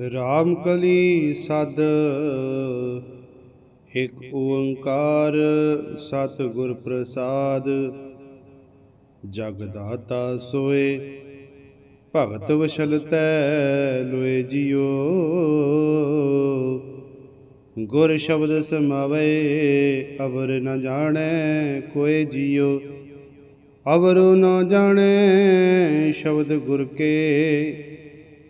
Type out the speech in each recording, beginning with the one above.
ਰਾਮ ਕਲੀ ਸਦ, ਇਕ ਓੰਕਾਰ ਸਤ ਗੁਰ ਪ੍ਰਸਾਦ। ਜਗਦਾਤਾ ਸੋਏ, ਭਗਤ ਵਸ਼ਲ ਤੈ ਲੋਏ ਜਿਉ। ਗੁਰ ਸ਼ਬਦ ਸਮਾਵੇ, ਅਵਰ ਨ ਜਾਣੈ ਕੋਏ ਜਿਉ। ਅਵਰੁ ਨ ਜਾਣੈ ਸ਼ਬਦ ਗੁਰ ਕੇ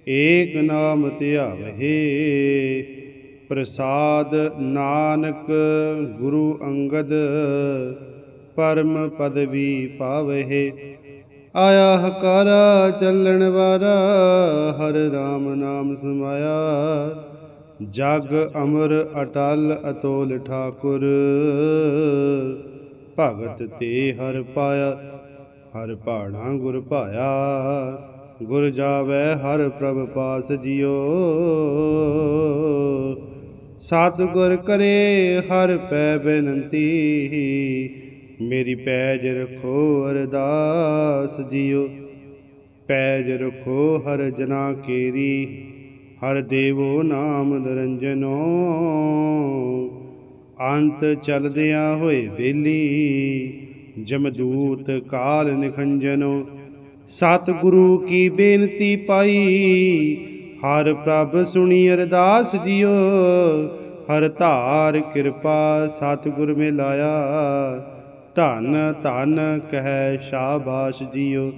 ਏਕ ਨਾਮ ਧਿਆਵਹਿ ਪ੍ਰਸਾਦ ਨਾਨਕ ਗੁਰੂ ਅੰਗਦ ਪਰਮ ਪਦਵੀ ਪਾਵਹਿ। ਆਇਆ ਹਕਾਰਾ ਚੱਲਣ ਵਾਰਾ, ਹਰ ਰਾਮ ਨਾਮ ਸਮਾਇਆ। ਜਗ ਅਮਰ ਅਟਲ ਅਤੋਲ ਠਾਕੁਰ। ਭਗਤ ਤੇ ਹਰ ਪਾਇਆ, ਹਰ ਭਾਣਾ ਗੁਰ ਪਾਇਆ ਗੁਰ ਜਾਵੇ ਹਰ ਪ੍ਰਭ ਪਾਸ ਜਿਉ। ਸਤ ਗੁਰ ਕਰੇ ਹਰ ਪੈ ਬੇਨਤੀ, ਮੇਰੀ ਪੈਜ ਰਖੋ ਅਰਦਾਸ ਜਿਉ। ਪੈਜ ਰਖੋ ਹਰ ਜਨਾ ਕੇਰੀ, ਹਰ ਦੇਵੋ ਨਾਮ ਨਿਰੰਜਨੋ। ਅੰਤ ਚਲਦਿਆਂ ਹੋਏ ਵੇਲੀ ਜਮਦੂਤ ਕਾਲ ਨਿਖੰਜਨੋ। ਸਤਿਗੁਰੂ ਕੀ ਬੇਨਤੀ ਪਾਈ। ਹਰ ਪ੍ਰਭ ਸੁਣੀ ਅਰਦਾਸ ਜਿਉ ਹਰ ਧਾਰ ਕਿਰਪਾ ਸਤਿਗੁਰ ਮਿਲਾਇਆ ਧਨ ਧਨ ਕਹਿ ਸ਼ਾਬਾਸ਼ ਜਿਉ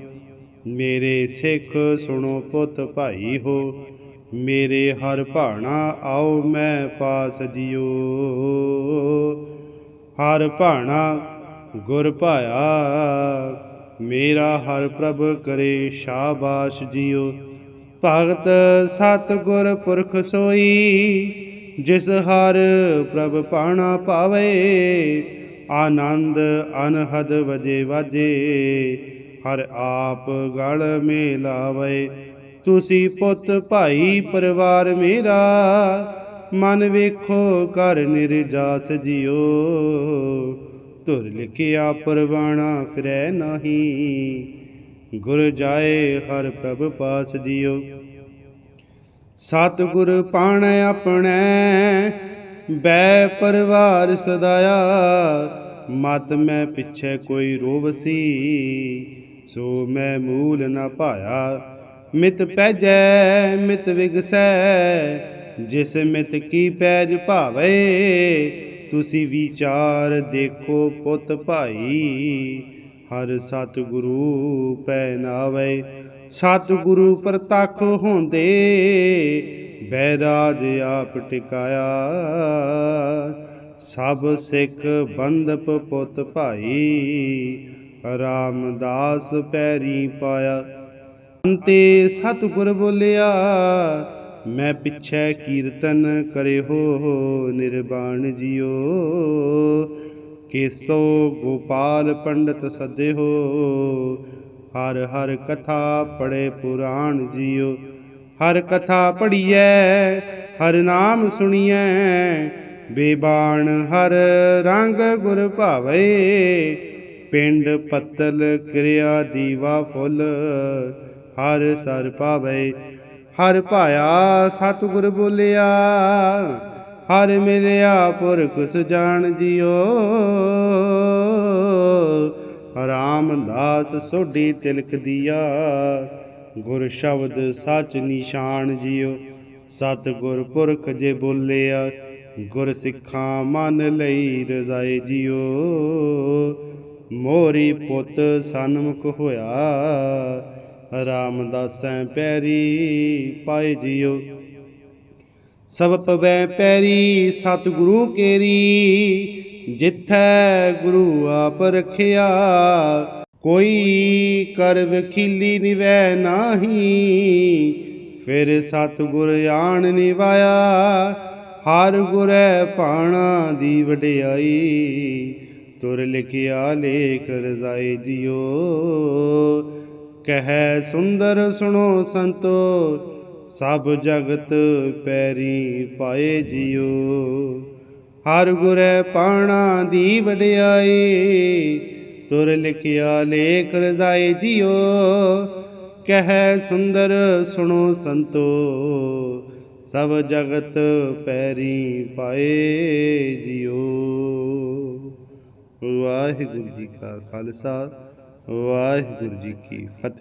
ਮੇਰੇ ਸਿੱਖ ਸੁਣੋ ਪੁੱਤ ਭਾਈ ਹੋ। ਮੇਰੇ ਹਰ ਭਾਣਾ ਆਓ ਮੈਂ ਪਾਸ ਜਿਉ ਹਰ ਭਾਣਾ ਗੁਰ ਭਾਇਆ। ਮੇਰਾ ਹਰ ਪ੍ਰਭ ਕਰੇ ਸ਼ਾਬਾਸ਼ ਜੀਓ। ਭਗਤ ਸਤ ਗੁਰ ਪੁਰਖ ਸੋਈ, ਜਿਸ ਹਰ ਪ੍ਰਭ ਪਾਣਾ ਪਾਵੇ, ਆਨੰਦ ਅਨਹਦ ਵਜੇ ਵਾਜੇ, ਹਰ ਆਪ ਗਲ ਮੇਲਾਵੇ। ਤੁਸੀਂ ਪੁੱਤ ਭਾਈ ਪਰਿਵਾਰ ਮੇਰਾ, ਮਨ ਵੇਖੋ ਕਰ ਨਿਰਜਾਸ ਜਿਓ। ਧੁਰ ਲਿਖਿਆ ਪਰਵਾਣਾ ਫਿਰੈ ਨਹੀਂ। ਗੁਰ ਜਾਏ ਹਰ ਪ੍ਰਭ ਪਾਸ ਜਿਉ। ਸਤ ਗੁਰ ਪਾਣ ਆਪਣੈ ਬੈ ਪਰਿਵਾਰ ਸਦਾਇਆ। ਮਤ ਮੈਂ ਪਿਛੈ ਕੋਈ ਰੋਵਸੀ ਸੋ ਮੈਂ ਮੂਲ ਨਾ ਪਾਇਆ ਮਿਤ ਪੈਜੈ, ਮਿਤ ਵਿਗਸੈ, ਜਿਸ ਮਿਤ ਕੀ ਪੈਜ ਭਾਵੇ ਤੁਸੀਂ ਵਿਚਾਰ ਦੇਖੋ ਪੁੱਤ ਭਾਈ, ਹਰ ਸਤਿਗੁਰੂ ਪੈ ਨਾਵੇ ਸਤ ਪ੍ਰਤੱਖ ਹੁੰਦੇ, ਬੈਰਾਜ ਆਪ ਟਿਕਾਇਆ। ਸਭ ਸਿੱਖ ਬੰਦਪ ਪੁੱਤ ਭਾਈ, ਰਾਮਦਾਸ ਪੈਰੀ ਪਾਇਆ। ਅੰਤੇ ਸਤਿਗੁਰ ਬੋਲਿਆ ਮੈਂ ਪਿਛੈ ਕੀਰਤਨ ਕਰੇ ਹੋ ਨਿਰਬਾਣ ਜਿਉ ਕੇਸੋ ਗੋਪਾਲ ਪੰਡਤ ਸਦੇ ਹੋ ਹਰ ਹਰ ਕਥਾ ਪੜੇ ਪੁਰਾਣ ਜਿਉ ਹਰ ਕਥਾ ਪੜੀਐ ਹਰ ਨਾਮ ਸੁਣੀਐ, ਬੇਬਾਣ ਹਰ ਰੰਗ ਗੁਰ ਭਾਵੇ। ਪਿੰਡ ਪੱਤਲ ਕਿਰਿਆ ਦੀਵਾ ਫੁੱਲ, ਹਰ ਸਰ ਪਾਵੇ ਹਰ ਭਾਇਆ ਸਤਿਗੁਰ ਬੋਲਿਆ, ਹਰ ਮਿਲਿਆ ਪੁਰਖ ਸੁਜਾਨ ਜਿਓ ਰਾਮਦਾਸ ਸੋਢੀ ਤਿਲਕ ਦੀਆ, ਗੁਰ ਸ਼ਬਦ ਸੱਚ ਨਿਸ਼ਾਨ ਜਿਉ। ਸਤਿਗੁਰ ਪੁਰਖ ਜੇ ਬੋਲਿਆ, ਗੁਰ ਸਿੱਖਾਂ ਮਨ ਲਈ ਰਜ਼ਾਏ ਜਿਓ ਮੋਰੀ ਪੁੱਤ ਸਨਮੁਖ ਹੋਇਆ ਰਾਮਦਾਸੈ ਪੈਰੀ ਪਾਏ ਜਿਉ ਸਭ ਪਵੈ ਪੈਰੀ ਸਤਿਗੁਰੂ ਕੇਰੀ, ਜਿੱਥੈ ਗੁਰੂ ਆਪ ਰਖਿਆ। ਕੋਈ ਕਰ ਵਖੀਲੀ ਨਿਵੈ ਨਾਹੀ, ਫਿਰ ਸਤਿਗੁਰ ਆਣ ਨਿਵਾਇਆ। ਹਰ ਗੁਰੈ ਪਾਣਾ ਦੀ ਵਡਿਆਈ, ਤੁਰ ਲਿਖਿਆ ਲੇਖ ਰਜ਼ਾਈ ਜਿਉ ਕਹੈ ਸੁੰਦਰ ਸੁਣੋ ਸੰਤੋ ਸਭ ਜਗਤ ਪੈਰੀ ਪਾਏ ਜਿਉ। ਹਰ ਗੁਰੈ ਪਾਣਾ ਦੀ ਵਡਿਆਈ ਤੁਰ ਲਿਖਿਆ ਲੇਖ ਰਜ਼ਾਈ ਜਿਉ। ਕਹੈ ਸੁੰਦਰ ਸੁਣੋ ਸੰਤੋ ਸਭ ਜਗਤ ਪੈਰੀ ਪਾਏ ਜਿਉ। ਵਾਹਿਗੁਰੂ ਜੀ ਕਾ ਖਾਲਸਾ। ਵਾਹਿਗੁਰੂ ਜੀ ਕੀ ਫਤਿਹ।